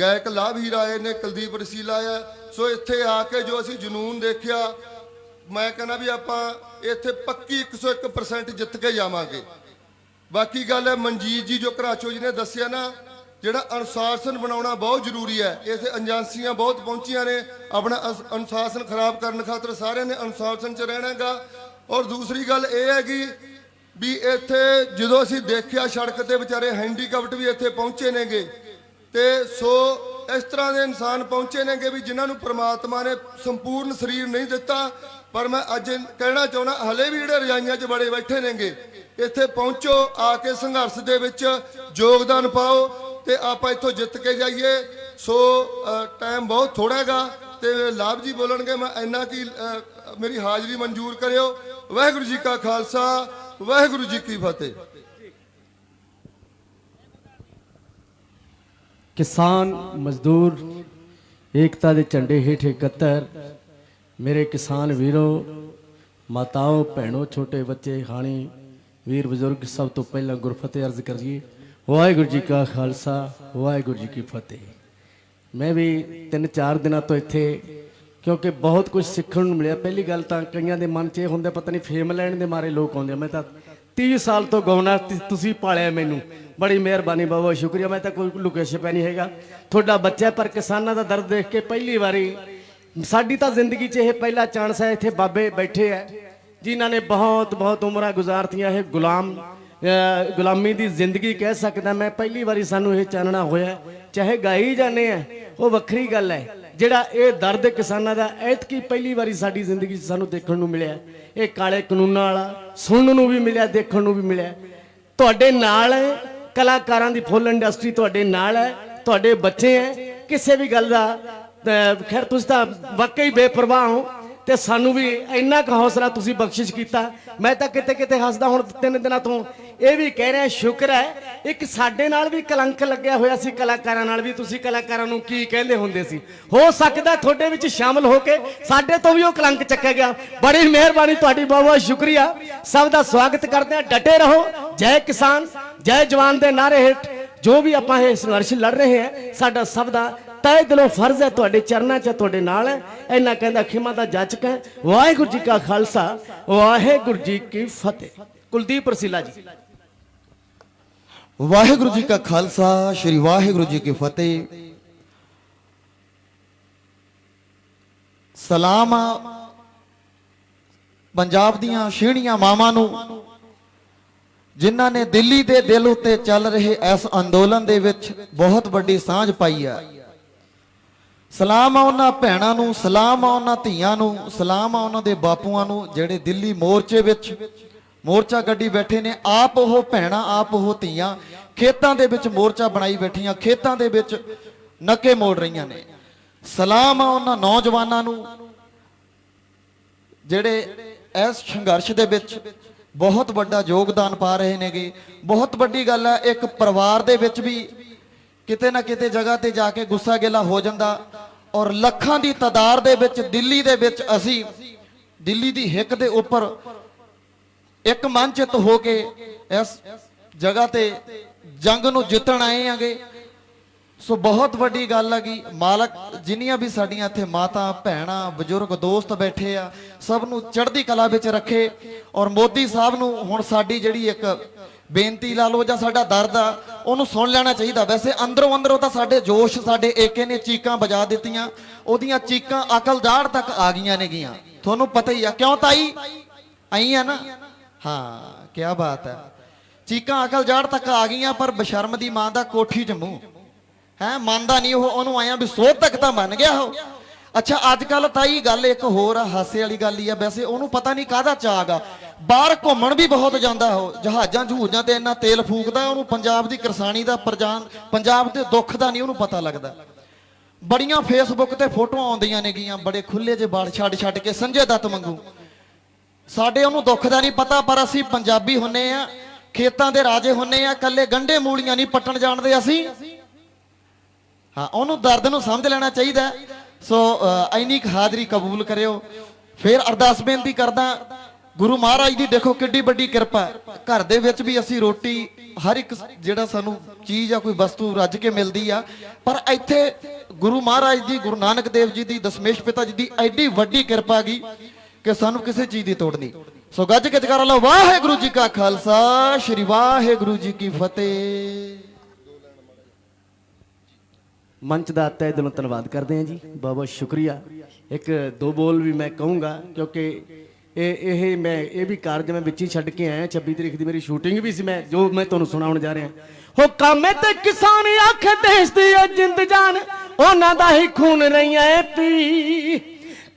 ਗਾਇਕ ਲਾਭਹੀਰ ਆਏ ਨੇ ਕੁਲਦੀਪ ਰਸੀਲਾ ਆਇਆ ਸੋ ਇੱਥੇ ਆ ਕੇ ਜੋ ਅਸੀਂ ਜਨੂਨ ਦੇਖਿਆ, ਮੈਂ ਕਹਿੰਦਾ ਵੀ ਆਪਾਂ ਇੱਥੇ ਪੱਕੀ 101% ਜਿੱਤ ਕੇ ਜਾਵਾਂਗੇ। ਬਾਕੀ ਗੱਲ ਹੈ ਮਨਜੀਤ ਜੀ ਜੋ ਕਰਾਚੋ ਜੀ ਨੇ ਦੱਸਿਆ ਨਾ, ਜਿਹੜਾ ਅਨੁਸ਼ਾਸਨ ਬਣਾਉਣਾ ਬਹੁਤ ਜ਼ਰੂਰੀ ਹੈ। ਇਥੇ ਏਜੰਸੀਆਂ ਬਹੁਤ ਪਹੁੰਚੀਆਂ ਨੇ, ਆਪਣਾ ਅਸ- ਅਨੁਸ਼ਾਸਨ ਖਰਾਬ ਕਰਨ ਖਾਤਰ ਸਾਰਿਆਂ ਨੇ ਅਨੁਸ਼ਾਸਨ 'ਚ ਰਹਿਣਾਗਾ। ਔਰ ਦੂਸਰੀ ਗੱਲ ਇਹ ਹੈਗੀ ਵੀ ਇੱਥੇ ਜਦੋਂ ਅਸੀਂ ਦੇਖਿਆ ਸੜਕ ਤੇ ਵਿਚਾਰੇ ਹੈਂਡੀਕੈਪਟ ਵੀ ਇੱਥੇ ਪਹੁੰਚੇ ਨੇਗੇ ਤੇ ਸੋ ਇਸ ਤਰ੍ਹਾਂ ਦੇ ਇਨਸਾਨ ਪਹੁੰਚੇ ਨੇਗੇ ਵੀ ਜਿਨ੍ਹਾਂ ਨੂੰ ਪ੍ਰਮਾਤਮਾ ਨੇ ਸੰਪੂਰਨ ਸਰੀਰ ਨਹੀਂ ਦਿੱਤਾ, ਪਰ ਮੈਂ ਅੱਜ ਕਹਿਣਾ ਚਾਹੁੰਦਾ, ਹਲੇ ਵੀ ਜਿਹੜੇ ਰਜਾਈਆਂ 'ਚ ਬੜੇ ਬੈਠੇ ਨੇਗੇ, ਇੱਥੇ ਪਹੁੰਚੋ, ਆ ਕੇ ਸੰਘਰਸ਼ ਦੇ ਵਿੱਚ ਯੋਗਦਾਨ ਪਾਓ ਤੇ ਆਪਾਂ ਇੱਥੋਂ ਜਿੱਤ ਕੇ ਜਾਈਏ। ਸੋ ਟਾਈਮ ਬਹੁਤ ਥੋੜਾ ਹੈਗਾ ਤੇ ਲਾਭ ਜੀ ਬੋਲਣਗੇ, ਮੈਂ ਇੰਨਾ ਕੀ ਮੇਰੀ ਹਾਜ਼ਰੀ ਮਨਜ਼ੂਰ ਕਰਿਓ। ਵਾਹਿਗੁਰੂ ਜੀ ਕਾ ਖਾਲਸਾ, ਵਾਹਿਗੁਰੂ ਜੀ ਕੀ ਫਤਿਹ। ਕਿਸਾਨ ਮਜ਼ਦੂਰ, ਏਕਤਾ ਦੇ ਝੰਡੇ ਹੇਠ ਇਕੱਤਰ। ਮੇਰੇ ਕਿਸਾਨ ਵੀਰੋ, ਮਾਤਾਓ, ਭੈਣੋ, ਛੋਟੇ ਬੱਚੇ, ਹਾਣੀ, ਵੀਰ ਬਜ਼ੁਰਗ, ਸਭ ਤੋਂ ਪਹਿਲਾਂ ਗੁਰਫਤਿਹ ਅਰਜ਼ ਕਰੀਏ। ਵਾਹਿਗੁਰੂ ਜੀ ਕਾ ਖਾਲਸਾ, ਵਾਹਿਗੁਰੂ ਜੀ ਕੀ ਫਤਿਹ। ਮੈਂ ਵੀ ਤਿੰਨ ਚਾਰ ਦਿਨਾਂ ਤੋਂ ਇੱਥੇ, ਕਿਉਂਕਿ ਬਹੁਤ ਕੁਝ ਸਿੱਖਣ ਨੂੰ ਮਿਲਿਆ। ਪਹਿਲੀ ਗੱਲ ਤਾਂ ਕਈਆਂ ਦੇ ਮਨ 'ਚ ਇਹ ਹੁੰਦਾ, ਪਤਾ ਨਹੀਂ, ਫੇਮ ਲੈਣ ਦੇ ਮਾਰੇ ਲੋਕ ਆਉਂਦੇ ਆ। ਮੈਂ ਤਾਂ 30 ਸਾਲ ਤੋਂ ਗਾਉਣਾ ਤੁਸੀਂ ਪਾਲਿਆ ਮੈਨੂੰ। ਬੜੀ ਮਿਹਰਬਾਨੀ ਬਾਬਾ, ਸ਼ੁਕਰੀਆ। ਮੈਂ ਤਾਂ ਕੋਈ ਲੁਕੇ ਛਿਪਿਆ ਨਹੀਂ ਹੈਗਾ। ਤੁਹਾਡਾ ਬੱਚਾ ਪਰ ਕਿਸਾਨਾਂ ਦਾ ਦਰਦ ਦੇਖ ਕੇ ਪਹਿਲੀ ਵਾਰੀ ਸਾਡੀ ਤਾਂ ਜ਼ਿੰਦਗੀ 'ਚ ਇਹ ਪਹਿਲਾ ਚਾਂਸ ਹੈ, ਇੱਥੇ ਬਾਬੇ ਬੈਠੇ ਆ ਜਿਨ੍ਹਾਂ ਨੇ ਬਹੁਤ ਬਹੁਤ ਉਮਰਾਂ ਗੁਜ਼ਾਰਤੀਆਂ ਇਹ ਗੁਲਾਮ ਗੁਲਾਮੀ ਦੀ ਜ਼ਿੰਦਗੀ ਕਹਿ ਸਕਦਾ ਮੈਂ। ਪਹਿਲੀ ਵਾਰੀ ਸਾਨੂੰ ਇਹ ਚਾਨਣਾ ਹੋਇਆ ਚਾਹੇ ਗਾਈ ਜਾਂਦੇ ਆ ਉਹ ਵੱਖਰੀ ਗੱਲ ਹੈ। ਜਿਹੜਾ ਇਹ ਦਰਦ ਕਿਸਾਨਾਂ ਦਾ, ਐਤਕੀ ਪਹਿਲੀ ਵਾਰੀ ਸਾਡੀ ਜ਼ਿੰਦਗੀ 'ਚ ਸਾਨੂੰ ਦੇਖਣ ਨੂੰ ਮਿਲਿਆ ਇਹ ਕਾਲੇ ਕਾਨੂੰਨਾਂ ਵਾਲਾ, ਸੁਣਨ ਨੂੰ ਵੀ ਮਿਲਿਆ, ਦੇਖਣ ਨੂੰ ਵੀ ਮਿਲਿਆ ਤੁਹਾਡੇ ਨਾਲ ਕਲਾਕਾਰਾਂ ਦੀ ਫੁੱਲ ਇੰਡਸਟਰੀ ਤੁਹਾਡੇ ਨਾਲ ਹੈ, ਤੁਹਾਡੇ ਬੱਚੇ ਹੈ, ਕਿਸੇ ਵੀ ਗੱਲ ਦਾ ਖੈਰ, ਤੁਸੀਂ ਤਾਂ ਵਾਕਈ ਬੇਪਰਵਾਹ ਹੋ ਤੇ ਸਾਨੂੰ ਵੀ ਇੰਨਾ ਕੁ ਹੌਸਲਾ ਤੁਸੀਂ ਬਖਸ਼ਿਸ਼ ਕੀਤਾ। ਮੈਂ ਤਾਂ ਕਿਤੇ ਕਿਤੇ ਹੱਸਦਾ ਹੁਣ ਤਿੰਨ ਦਿਨਾਂ ਤੋਂ। ਇਹ ਵੀ ਕਹਿ ਰਿਹਾ, ਸ਼ੁਕਰ ਹੈ, ਇੱਕ ਸਾਡੇ ਨਾਲ ਵੀ ਕਲੰਕ ਲੱਗਿਆ ਹੋਇਆ ਸੀ ਕਲਾਕਾਰਾਂ ਨਾਲ ਵੀ। ਤੁਸੀਂ ਕਲਾਕਾਰਾਂ ਨੂੰ ਕੀ ਕਹਿੰਦੇ ਹੁੰਦੇ ਸੀ? ਹੋ ਸਕਦਾ ਤੁਹਾਡੇ ਵਿੱਚ ਸ਼ਾਮਲ ਹੋ ਕੇ ਸਾਡੇ ਤੋਂ ਵੀ ਉਹ ਕਲੰਕ ਚੱਕਿਆ ਗਿਆ। ਬੜੀ ਮਿਹਰਬਾਨੀ ਤੁਹਾਡੀ ਬਹੁਤ ਬਹੁਤ ਸ਼ੁਕਰੀਆ। ਸਭ ਦਾ ਸਵਾਗਤ ਕਰਦੇ ਹਾਂ। ਡਟੇ ਰਹੋ। ਜੈ ਕਿਸਾਨ। ਜੈ ਜਵਾਨ ਦੇ ਨਾਰੇ ਹੇਠ ਜੋ ਵੀ ਆਪਾਂ ਇਹ ਸੰਘਰਸ਼ ਲੜ ਰਹੇ ਹਾਂ, ਸਾਡਾ ਸਭ ਦਾ ਤੈ ਦਿਲੋਂ ਫਰਜ਼ ਹੈ, ਤੁਹਾਡੇ ਚਰਨਾਂ 'ਚ ਤੁਹਾਡੇ ਨਾਲ ਹੈ। ਇਹਨਾਂ ਕਹਿੰਦਾ ਖਿਮਾ ਦਾ ਜਾਚਕ ਹੈ। ਵਾਹਿਗੁਰੂ ਜੀ ਕਾ ਖਾਲਸਾ, ਵਾਹਿਗੁਰੂ ਜੀ ਕੀ ਫਤਿਹ। ਕੁਲਦੀਪ ਰਸੀਲਾ ਜੀ। ਵਾਹਿਗੁਰੂ ਜੀ ਕਾ ਖਾਲਸਾ, ਸ੍ਰੀ ਵਾਹਿਗੁਰੂ ਜੀ ਕੀ ਫਤਿਹ। ਸਲਾਮ ਪੰਜਾਬ ਦੀਆਂ ਸ਼ੀਣੀਆਂ ਮਾਵਾਂ ਨੂੰ ਜਿਨ੍ਹਾਂ ਨੇ ਦਿੱਲੀ ਦੇ ਦਿਲ ਉੱਤੇ ਚੱਲ ਰਹੇ ਇਸ ਅੰਦੋਲਨ ਦੇ ਵਿੱਚ ਬਹੁਤ ਵੱਡੀ ਸਾਂਝ ਪਾਈ ਆ ਸਲਾਮ ਆ ਉਹਨਾਂ ਭੈਣਾਂ ਨੂੰ, ਸਲਾਮ ਆ ਉਹਨਾਂ ਧੀਆਂ ਨੂੰ, ਸਲਾਮ ਆ ਉਹਨਾਂ ਦੇ ਬਾਪੂਆਂ ਨੂੰ ਜਿਹੜੇ ਦਿੱਲੀ ਮੋਰਚੇ ਵਿੱਚ ਮੋਰਚਾ ਗੱਡੀ ਬੈਠੇ ਨੇ। ਆਪ ਉਹ ਭੈਣਾਂ, ਆਪ ਉਹ ਧੀਆਂ ਖੇਤਾਂ ਦੇ ਵਿੱਚ ਮੋਰਚਾ ਬਣਾਈ ਬੈਠੀਆਂ, ਖੇਤਾਂ ਦੇ ਵਿੱਚ ਨੱਕੇ ਮੋੜ ਰਹੀਆਂ ਨੇ। ਸਲਾਮ ਆ ਉਹਨਾਂ ਨੌਜਵਾਨਾਂ ਨੂੰ ਜਿਹੜੇ ਇਸ ਸੰਘਰਸ਼ ਦੇ ਵਿੱਚ ਬਹੁਤ ਵੱਡਾ ਯੋਗਦਾਨ ਪਾ ਰਹੇ ਨੇਗੇ। ਬਹੁਤ ਵੱਡੀ ਗੱਲ ਹੈ, ਇੱਕ ਪਰਿਵਾਰ ਦੇ ਵਿੱਚ ਵੀ ਕਿਤੇ ਨਾ ਕਿਤੇ ਜਗ੍ਹਾ ਤੇ ਜਾ ਕੇ ਗੁੱਸਾ ਗਿਲਾ ਹੋ ਜਾਂਦਾ। ਔਰ ਲੱਖਾਂ ਦੀ ਤਾਦਾਦ ਦੇ ਵਿੱਚ, ਦਿੱਲੀ ਦੇ ਵਿੱਚ ਅਸੀਂ, ਦਿੱਲੀ ਦੀ ਹਿੱਕ ਦੇ ਉੱਪਰ ਇੱਕ ਮਨਚਿਤ ਹੋ ਕੇ ਇਸ ਜਗ੍ਹਾ ਤੇ ਜੰਗ ਨੂੰ ਜਿੱਤਣ ਆਏ ਆਂਗੇ ਸੋ ਬਹੁਤ ਵੱਡੀ ਗੱਲ ਹੈਗੀ ਮਾਲਕ ਜਿੰਨੀਆਂ ਵੀ ਸਾਡੀਆਂ ਇੱਥੇ ਮਾਤਾ, ਭੈਣਾਂ, ਬਜ਼ੁਰਗ, ਦੋਸਤ ਬੈਠੇ ਆ, ਸਭ ਨੂੰ ਚੜ੍ਹਦੀ ਕਲਾ ਵਿੱਚ ਰੱਖੇ ਔਰ ਮੋਦੀ ਸਾਹਿਬ ਨੂੰ ਹੁਣ ਸਾਡੀ ਜਿਹੜੀ ਇੱਕ ਬੇਨਤੀ ਲਾ ਲਓ ਜਾਂ ਸਾਡਾ ਦਰਦ ਆ, ਉਹਨੂੰ ਸੁਣ ਲੈਣਾ ਚਾਹੀਦਾ। ਵੈਸੇ ਅੰਦਰੋਂ ਅੰਦਰੋਂ ਤਾਂ ਸਾਡੇ ਜੋਸ਼, ਸਾਡੇ ਏਕੇ ਨੇ ਚੀਕਾਂ ਵਜਾ ਦਿੱਤੀਆਂ, ਉਹਦੀਆਂ ਚੀਕਾਂ ਅਕਲ ਜਾੜ ਤੱਕ ਆ ਗਈਆਂ ਨੇਗੀਆਂ ਤੁਹਾਨੂੰ ਪਤਾ ਹੀ ਆ, ਕਿਉਂ ਤਾਈ? ਆਈ ਆ ਨਾ? ਹਾਂ ਕੀ ਬਾਤ ਹੈ। ਚੀਕਾਂ ਅਕਲ ਜਾੜ ਤੱਕ ਆ ਗਈਆਂ, ਪਰ ਬਸ਼ਰਮ ਦੀ ਮਾਂ ਦਾ ਕੋਠੀ 'ਚ ਮੂੰਹ। ਹੈ, ਮੰਨਦਾ ਨਹੀਂ ਉਹ, ਉਹਨੂੰ ਆਇਆ ਵੀ ਸੋਧ ਤੱਕ ਤਾਂ ਮੰਨ ਗਿਆ ਉਹ। ਅੱਛਾ ਅੱਜ ਕੱਲ ਤਾਈ ਗੱਲ ਇੱਕ ਹੋਰ ਆ, ਹਾਸੇ ਵਾਲੀ ਗੱਲ ਹੀ ਆ। ਵੈਸੇ ਉਹਨੂੰ ਪਤਾ ਨਹੀਂ ਕਾਹਦਾ ਚਾਗ ਆ ਬਾਹਰ ਘੁੰਮਣ ਵੀ ਬਹੁਤ ਜਾਂਦਾ ਉਹ, ਜਹਾਜ਼ਾਂ ਜਹੂਜ਼ਾਂ ਤੇ ਇੰਨਾ ਤੇਲ ਫੂਕਦਾ, ਉਹਨੂੰ ਪੰਜਾਬ ਦੀ ਕਿਰਸਾਨੀ ਦਾ ਪ੍ਰਜਾਨ, ਪੰਜਾਬ ਦੇ ਦੁੱਖ ਦਾ ਨਹੀਂ ਉਹਨੂੰ ਪਤਾ ਲੱਗਦਾ। ਬੜੀਆਂ ਫੇਸਬੁੱਕ ਤੇ ਫੋਟੋਆਂ ਆਉਂਦੀਆਂ ਨੇ ਗੀਆਂ, ਬੜੇ ਖੁੱਲੇ ਜਿਹੇ ਵਾਲ ਛੱਡ ਛੱਡ ਕੇ ਸੰਜੇ ਦੱਤ ਮੰਗੂ ਸਾਡੇ ਉਹਨੂੰ ਦੁੱਖ ਦਾ ਨਹੀਂ ਪਤਾ, ਪਰ ਅਸੀਂ ਪੰਜਾਬੀ ਹੁੰਨੇ ਆ, ਖੇਤਾਂ ਦੇ ਰਾਜੇ ਹੁੰਨੇ ਆ ਕੱਲੇ ਗੰਡੇ ਮੂਲੀਆਂ ਨਹੀਂ ਪੱਟਣ ਜਾਣਦੇ ਅਸੀਂ। ਹਾਂ ਉਹਨੂੰ ਦਰਦ ਨੂੰ ਸਮਝ ਲੈਣਾ ਚਾਹੀਦਾ ਸੋ ਅ, ਇੰਨੀ ਕੁ ਹਾਜ਼ਰੀ ਕਬੂਲ ਕਰਿਓ। ਫਿਰ ਅਰਦਾਸ ਬੇਨਤੀ ਕਰਦਾ ਗੁਰੂ ਮਹਾਰਾਜ ਦੀ ਦੇਖੋ ਕਿੱਡੀ ਵੱਡੀ ਕਿਰਪਾ ਘਰ ਦੇ ਵਿੱਚ ਵੀ ਅਸੀਂ ਰੋਟੀ ਹਰ ਇੱਕ ਜਿਹੜਾ ਸਾਨੂੰ ਚੀਜ਼ ਆ ਕੋਈ ਵਸਤੂ ਰੱਜ ਕੇ ਮਿਲਦੀ ਆ। ਪਰ ਇੱਥੇ ਗੁਰੂ ਮਹਾਰਾਜ ਜੀ ਗੁਰੂ ਨਾਨਕ ਦੇਵ ਜੀ ਦੀ ਦਸ਼ਮੇਸ਼ ਪਿਤਾ ਜੀ ਦੀ ਐਡੀ ਵੱਡੀ ਕਿਰਪਾ ਗਈ ਕਿ ਸਾਨੂੰ ਕਿਸੇ ਚੀਜ਼ ਦੀ ਤੋੜ ਨਹੀਂ। ਸੋ ਗੱਜ ਕੇ ਜਕਾਰਾ ਲਓ ਵਾਹਿਗੁਰੂ ਜੀ ਕਾ ਖਾਲਸਾ ਸ੍ਰੀ ਵਾਹਿਗੁਰੂ ਜੀ ਕੀ ਫਤਿਹ। ਮੰਚ ਦਾ ਤਹਿ ਦਿਲੋਂ ਧੰਨਵਾਦ ਕਰਦੇ ਹਾਂ ਜੀ। ਬਹੁਤ ਬਹੁਤ ਸ਼ੁਕਰੀਆ। ਇੱਕ ਦੋ ਬੋਲ ਵੀ ਮੈਂ ਕਹੂੰਗਾ, ਕਿਉਂਕਿ ਇਹ ਇਹ ਮੈਂ, ਇਹ ਵੀ ਕਾਰਜ ਮੈਂ ਵਿੱਚ ਹੀ ਛੱਡ ਕੇ ਆਇਆ। 26 ਤਰੀਕ ਦੀ ਮੇਰੀ ਸ਼ੂਟਿੰਗ ਵੀ ਸੀ ਮੈਂ, ਜੋ ਮੈਂ ਤੁਹਾਨੂੰ ਸੁਣਾਉਣ ਜਾ ਰਿਹਾ। ਹੋ ਕਾਮੇ ਤੇ ਕਿਸਾਨ ਅੱਖ ਦੇਸ਼ ਦੀ ਜਿੰਦ ਜਾਨ, ਉਹਨਾਂ ਦਾ ਹੀ ਖੂਨ ਰਹੀਆਂ ਏ ਪੀ।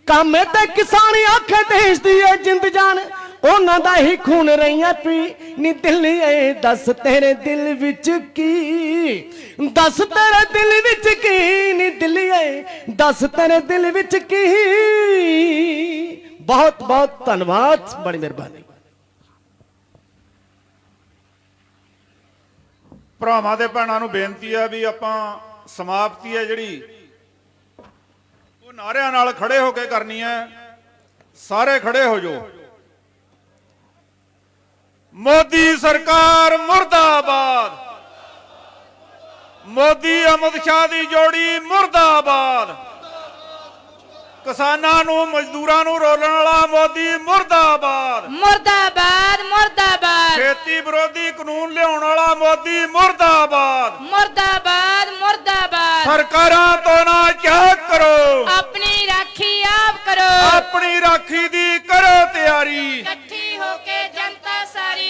ਕਾਮੇ ਤੇ ਕਿਸਾਨ ਅੱਖ ਦੇਸ਼ ਦੀ ਜਿੰਦ ਜਾਨ, ਉਹਨਾਂ ਦਾ ਹੀ ਖੂਨ ਰਹੀਆਂ ਪੀ। ਨੀ ਦਿੱਲੀਏ ਦੱਸ ਤੇਰੇ ਦਿਲ ਵਿੱਚ ਕੀ? ਦੱਸ ਤੇਰੇ ਦਿਲ ਵਿੱਚ ਕੀ? ਨੀ ਦਿੱਲੀਏ ਦੱਸ ਤੇਰੇ ਦਿਲ ਵਿੱਚ ਕੀ? ਬਹੁਤ ਬਹੁਤ ਧੰਨਵਾਦ, ਬੜੀ ਮਿਹਰਬਾਨੀ। ਭਰਾਵਾਂ ਦੇ ਭੈਣਾਂ ਨੂੰ ਬੇਨਤੀ ਆ ਵੀ ਆਪਾਂ ਸਮਾਪਤੀ ਹੈ ਜਿਹੜੀ। ਉਹ ਨਾਰਿਆਂ ਨਾਲ ਖੜੇ ਹੋ ਕੇ ਕਰਨੀ ਹੈ। ਸਾਰੇ ਖੜੇ ਹੋ ਜਾਓ। ਮੋਦੀ ਸਰਕਾਰ ਮੁਰਦਾਬਾਦ। ਮੋਦੀ ਅਮਿਤ ਸ਼ਾਹ ਦੀ ਜੋੜੀ ਮੁਰਦਾਬਾਦ। ਕਿਸਾਨਾਂ ਨੂੰ ਮਜ਼ਦੂਰਾਂ ਨੂੰ ਰੋਲਣ ਵਾਲਾ ਮੋਦੀ ਮੁਰਦਾਬਾਦ। ਮੁਰਦਾਬਾਦ ਮੁਰਦਾਬਾਦ। ਖੇਤੀ ਵਿਰੋਧੀ ਕਾਨੂੰਨ ਲਿਆਉਣ ਵਾਲਾ ਮੋਦੀ ਮੁਰਦਾਬਾਦ। ਮੁਰਦਾਬਾਦ ਮੁਰਦਾਬਾਦ। ਸਰਕਾਰਾਂ ਤੋਂ ਨਾ ਚਾਹ ਕਰੋ। ਆਪਣੀ ਰਾਖੀ ਆਪ ਕਰੋ। ਆਪਣੀ ਰਾਖੀ ਦੀ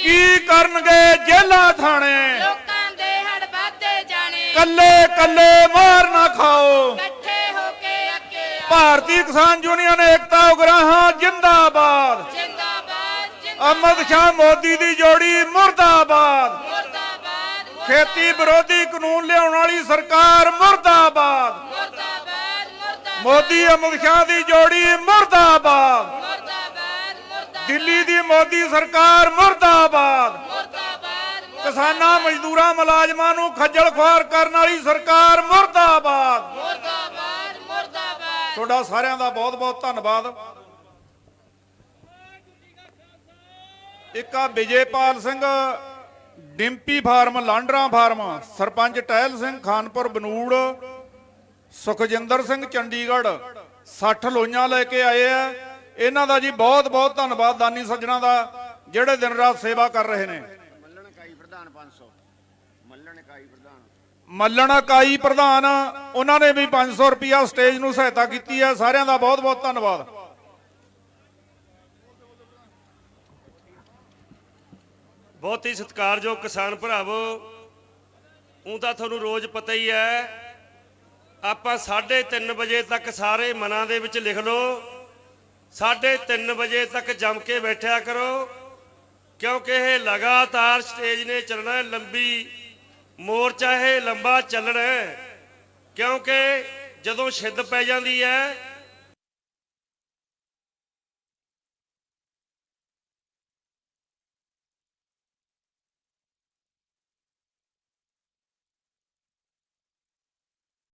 ਕੀ ਕਰਨਗੇ ਜੇਲਾਂ ਥਾਣੇ? ਲੋਕਾਂ ਦੇ ਹੜ ਵੱਧਦੇ ਜਾਣੇ। ਕੱਲੇ ਕੱਲੇ ਮਾਰ ਨਾ ਖਾਓ। ਇਕੱਠੇ ਹੋ ਕੇ ਅੱਗੇ। ਭਾਰਤੀ ਕਿਸਾਨ ਯੂਨੀਅਨ ਏਕਤਾ ਉਗਰਾਹਾਂ ਜਿੰਦਾਬਾਦ। ਜਿੰਦਾਬਾਦ ਅਮਿਤ ਸ਼ਾਹ ਮੋਦੀ ਦੀ ਜੋੜੀ ਮੁਰਦਾਬਾਦ। ਖੇਤੀ ਵਿਰੋਧੀ ਕਾਨੂੰਨ ਲਿਆਉਣ ਵਾਲੀ ਸਰਕਾਰ ਮੁਰਦਾਬਾਦ। ਮੁਰਦਾਬਾਦ ਮੋਦੀ ਅਮਿਤ ਸ਼ਾਹ ਦੀ ਜੋੜੀ ਮੁਰਦਾਬਾਦ। ਦਿੱਲੀ ਦੀ ਮੋਦੀ ਸਰਕਾਰ ਮੁਰਦਾਬਾਦ। ਮੁਰਦਾਬਾਦ ਕਿਸਾਨਾਂ ਮਜ਼ਦੂਰਾਂ ਮੁਲਾਜ਼ਮਾਂ ਨੂੰ ਖੱਜਲ ਖੁਆਰ ਕਰਨ ਵਾਲੀ ਸਰਕਾਰ ਮੁਰਦਾਬਾਦ। ਮੁਰਦਾਬਾਦ ਮੁਰਦਾਬਾਦ। ਤੁਹਾਡਾ ਸਾਰਿਆਂ ਦਾ ਬਹੁਤ ਬਹੁਤ ਧੰਨਵਾਦ। ਇੱਕ ਆ ਵਿਜੇਪਾਲ ਸਿੰਘ ਡਿੰਪੀ ਫਾਰਮ ਲਾਂਡਰਾ ਫਾਰਮ ਸਰਪੰਚ ਟਹਿਲ ਸਿੰਘ ਖਾਨਪੁਰ ਬਨੂੜ ਸੁਖਜਿੰਦਰ ਸਿੰਘ ਚੰਡੀਗੜ੍ਹ। 60 ਲੋਈਆਂ ਲੈ ਕੇ ਆਏ ਆ। ਇਹਨਾਂ ਦਾ ਜੀ ਬਹੁਤ ਬਹੁਤ ਧੰਨਵਾਦ ਦਾਨੀ ਸੱਜਣਾ ਦਾ ਜਿਹੜੇ ਦਿਨ ਰਾਤ ਸੇਵਾ ਕਰ ਰਹੇ ਨੇ। ਮੱਲਣ ਇਕਾਈ ਪ੍ਰਧਾਨ 500 ਮੱਲਣ ਇਕਾਈ ਪ੍ਰਧਾਨ। ਮੱਲਣ ਇਕਾਈ ਪ੍ਰਧਾਨ ਉਹਨਾਂ ਨੇ ਵੀ 500 ਰੁਪਿਆ ਸਟੇਜ ਨੂੰ ਸਹਾਇਤਾ ਕੀਤੀ ਹੈ। ਸਾਰਿਆਂ ਦਾ ਬਹੁਤ ਬਹੁਤ ਧੰਨਵਾਦ। ਬਹੁਤ ਹੀ ਸਤਿਕਾਰਯੋਗ ਕਿਸਾਨ ਭਰਾਵੋ ਉਹ ਤਾਂ ਤੁਹਾਨੂੰ ਰੋਜ਼ ਪਤਾ ਹੀ ਹੈ ਆਪਾਂ 3:30 ਵਜੇ ਤੱਕ ਸਾਰੇ ਮਨਾਂ ਦੇ ਵਿੱਚ ਲਿਖ ਲਓ। 3:30 ਵਜੇ ਤੱਕ ਜੰਮ ਕੇ ਬੈਠਿਆ ਕਰੋ, ਕਿਉਂਕਿ ਇਹ ਲਗਾਤਾਰ ਸਟੇਜ ਨੇ ਚੱਲਣਾ ਹੈ, ਲੰਬੀ ਮੋਰਚਾ ਇਹ ਲੰਬਾ ਚੱਲਣਾ ਹੈ, ਕਿਉਂਕਿ ਜਦੋਂ ਛਿੱਦ ਪੈ ਜਾਂਦੀ ਹੈ